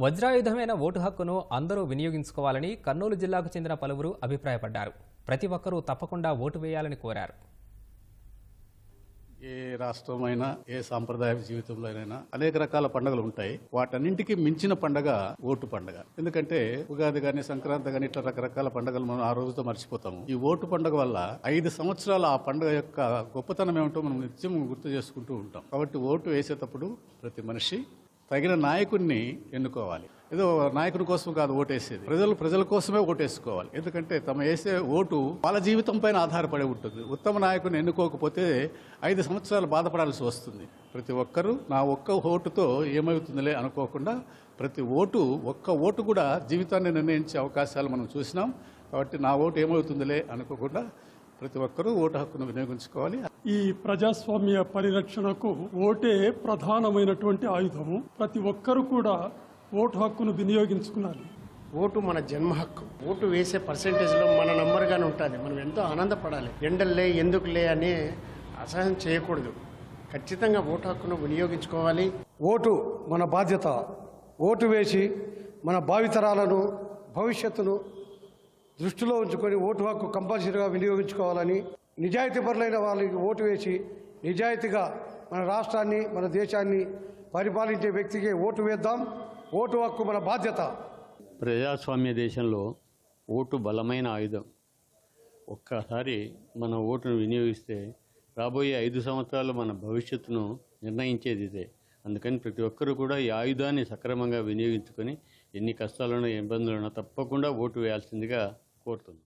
వజ్రాయుధమైన vote హక్కును అందరూ వినియోగించుకోవాలని కర్నూలు జిల్లాకు చెందిన పలువురు అభిప్రాయపడ్డారు. ప్రతి ఒక్కరూ తప్పకుండా ఓటు వేయాలని కోరారు. ఏ రాష్ట్రమైనా ఏ సాంప్రదాయ జీవితంలోనైనా అనేక రకాల పండుగలు ఉంటాయి. వాటన్నింటికి మించిన పండగ ఓటు పండగ. ఎందుకంటే ఉగాది గాని సంక్రాంతి గాని ఇట్లా రకరకాల పండుగలు మనం ఆ రోజుతో మర్చిపోతాము. ఈ ఓటు పండుగ వల్ల ఐదు సంవత్సరాల ఆ పండుగ యొక్క గొప్పతనం ఏమిటో మనం నిత్యం గుర్తు చేసుకుంటూ ఉంటాం. కాబట్టి ఓటు వేసేటప్పుడు ప్రతి మనిషి తగిన నాయకుడిని ఎన్నుకోవాలి. ఏదో నాయకుని కోసం కాదు ఓటేసేది. ప్రజలు ప్రజల కోసమే ఓటేసుకోవాలి. ఎందుకంటే తమ వేసే ఓటు వాళ్ళ జీవితం పైన ఆధారపడి ఉంటుంది. ఉత్తమ నాయకుని ఎన్నుకోకపోతే ఐదు సంవత్సరాలు బాధపడాల్సి వస్తుంది. ప్రతి ఒక్కరూ నా ఒక్క ఓటుతో ఏమవుతుందిలే అనుకోకుండా ప్రతి ఓటు ఒక్క ఓటు కూడా జీవితాన్ని నిర్ణయించే అవకాశాలు మనం చూసినాం. కాబట్టి నా ఓటు ఏమవుతుందిలే అనుకోకుండా ప్రతి ఒక్కరూ ఓటు హక్కును వినియోగించుకోవాలి. ఈ ప్రజాస్వామ్య పరిరక్షణకు ఓటే ప్రధానమైనటువంటి ఆయుధము. ప్రతి ఒక్కరూ కూడా ఓటు హక్కును వినియోగించుకున్నారు ఓటు మన జన్మ హక్కు. ఓటు వేసే పర్సంటేజ్లో మన నంబర్గానే ఉంటుంది. మనం ఎంతో ఆనందపడాలి. ఎండల్లే ఎందుకులే అని అసహ్యం చేయకూడదు. ఖచ్చితంగా ఓటు హక్కును వినియోగించుకోవాలి. ఓటు మన బాధ్యత. ఓటు వేసి మన భావితరాలను భవిష్యత్తును దృష్టిలో ఉంచుకొని ఓటు హక్కు కంపల్సరీగా వినియోగించుకోవాలని నిజాయితీపరులైన వాళ్ళకి ఓటు వేసి నిజాయితీగా మన రాష్ట్రాన్ని మన దేశాన్ని పరిపాలించే వ్యక్తికి ఓటు వేద్దాం. ఓటు హక్కు మన బాధ్యత. ప్రజాస్వామ్య దేశంలో ఓటు బలమైన ఆయుధం. ఒక్కసారి మన ఓటును వినియోగిస్తే రాబోయే ఐదు సంవత్సరాలు మన భవిష్యత్తును నిర్ణయించేది ఇదే. అందుకని ప్రతి ఒక్కరూ కూడా ఈ ఆయుధాన్ని సక్రమంగా వినియోగించుకొని ఎన్ని కష్టాలను ఇబ్బందులను తప్పకుండా ఓటు వేయాల్సిందిగా కోరుతున్నాను